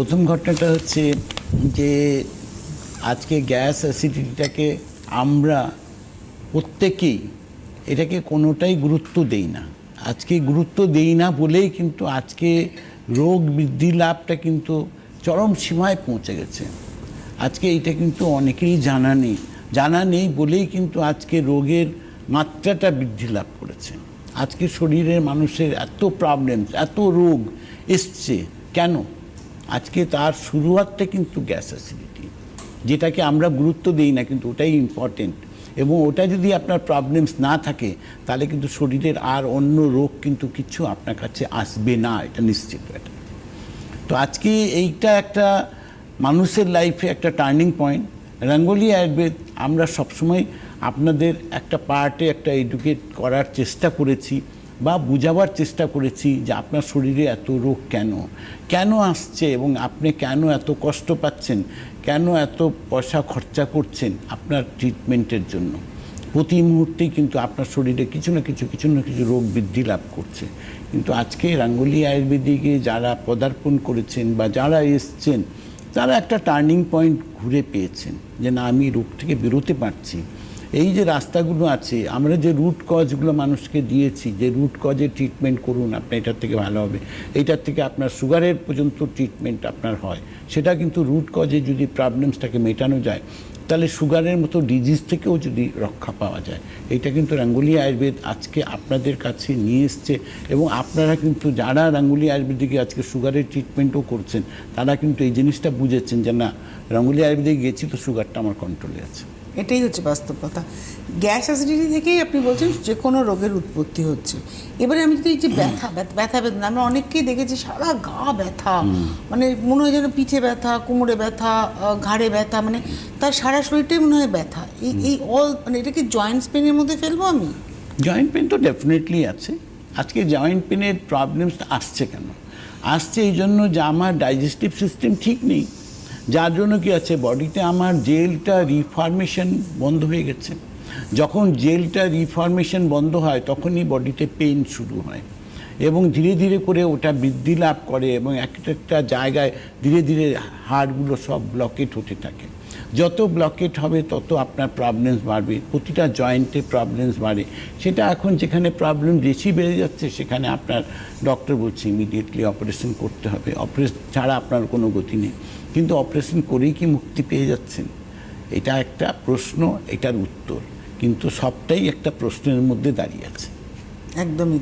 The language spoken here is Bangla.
প্রথম ঘটনাটা হচ্ছে যে আজকে গ্যাস অ্যাসিডিটিটাকে আমরা প্রত্যেকেই এটাকে কোনোটাই গুরুত্ব দেই না। আজকে গুরুত্ব দেই না বলেই কিন্তু আজকে রোগ বৃদ্ধি লাভটা কিন্তু চরম সীমায় পৌঁছে গেছে। আজকে এটা কিন্তু অনেকেরই জানা নেই। জানা নেই বলেই কিন্তু আজকে রোগের মাত্রাটা বৃদ্ধি লাভ করেছে। আজকে শরীরের মানুষের এত প্রবলেম এত রোগ এসছে। কেন? আজকে তার শুরুয়াতটা কিন্তু গ্যাস অ্যাসিডিটি, যেটাকে আমরা গুরুত্ব দিই না, কিন্তু ওটাই ইম্পর্টেন্ট এবং ওটা যদি আপনার প্রবলেমস না থাকে, তাহলে কিন্তু শরীরের আর অন্য রোগ কিন্তু কিছু আপনার কাছে আসবে না, এটা নিশ্চিত এটা তো আজকে এইটা একটা মানুষের লাইফে একটা টার্নিং পয়েন্ট রঙ্গোলি আয়ুর্বেদ, আমরা সবসময় আপনাদের একটা পার্টে একটা এডুকেট করার চেষ্টা করেছি। বা বুঝাবার চেষ্টা করেছি যে আপনার শরীরে এত রোগ কেন? কেন আসছে এবং আপনি কেন এত কষ্ট পাচ্ছেন? কেন এত পয়সা খরচা করছেন আপনার ট্রিটমেন্টের জন্য? প্রতি মুহূর্তেই কিন্তু আপনার শরীরে কিছু না কিছু কিছু না কিছু রোগ বৃদ্ধি লাভ করছে। কিন্তু আজকে রাঙ্গুলি আয়ুর্বেদিকে যারা পদার্পণ করেছেন বা যারা এসছেন, তারা একটা টার্নিং পয়েন্ট ঘুরে পেয়েছেন যে না, আমি রোগ থেকে বেরোতে পারছি। এই যে রাস্তাগুলো আছে, আমরা যে রুট কজগুলো মানুষকে দিয়েছি, যে রুট কজে ট্রিটমেন্ট করুন আপনি এটার থেকে ভালো হবে। এইটার থেকে আপনার সুগারের পর্যন্ত ট্রিটমেন্ট আপনার হয়। সেটা কিন্তু রুট কজে যদি প্রবলেমসটাকে মেটানো যায়, তাহলে সুগারের মতো ডিজিজ থেকেও যদি রক্ষা পাওয়া যায়। এটা কিন্তু রাঙ্গুলি আয়ুর্বেদ আজকে আপনাদের কাছে নিয়ে এসছে এবং আপনারা কিন্তু যারা রাঙ্গুলি আয়ুর্বেদিকে আজকে সুগারের ট্রিটমেন্টও করছেন, তারা কিন্তু এই জিনিসটা বুঝেছেন যে না, রাঙ্গুলি আয়ুর্বেদিকে গেছি তো সুগারটা আমার কন্ট্রোলে আছে। এটাই হচ্ছে বাস্তব কথা গ্যাস অ্যাসিডিটি থেকেই আপনি বলছেন যে কোনো রোগের উৎপত্তি হচ্ছে। এবারে আমি যদি এই যে ব্যথা ব্যথা- ব্যথা বেদনা আমরা অনেককেই দেখেছি সারা গা ব্যথা। মানে মনে হয় যেন পিঠে ব্যথা কোমরে ব্যথা ঘাড়ে ব্যথা মানে তার সারা শরীরটাই মনে হয় ব্যথা। এই এই অল মানে এটা কি জয়েন্টস পেনের মধ্যে ফেলব আমি? জয়েন্ট পেন তো ডেফিনেটলি আছে। আজকে জয়েন্ট পেনের প্রবলেমস আসছে কেন? আসছে এই জন্য যে আমার ডাইজেস্টিভ সিস্টেম ঠিক নেই। যার জন্য কি আছে? বডিতে আমার জেলটা রিফর্মেশন বন্ধ হয়ে গেছে। যখন জেলটা রিফর্মেশন বন্ধ হয়, তখনই বডিতে পেইন শুরু হয় এবং ধীরে ধীরে করে ওটা বৃদ্ধি লাভ করে এবং একটা একটা জায়গায় ধীরে ধীরে হাড়গুলো সব ব্লকেট হতে থাকে। যত ব্লকেট হবে, তত আপনার প্রবলেমস বাড়বে। প্রতিটা জয়েন্টে প্রবলেমস বাড়ে। সেটা এখন যেখানে প্রবলেম বেশি বেড়ে যাচ্ছে, সেখানে আপনার ডক্টর বলছে ইমিডিয়েটলি অপারেশন করতে হবে। অপারেশন ছাড়া আপনার কোনো গতি নেই। কিন্তু অপারেশন করেই কি মুক্তি পেয়ে যাচ্ছেন? এটা একটা প্রশ্ন, এটার উত্তর। কিন্তু সবটাই একটা প্রশ্নের মধ্যে দাঁড়িয়ে আছে। একদমই।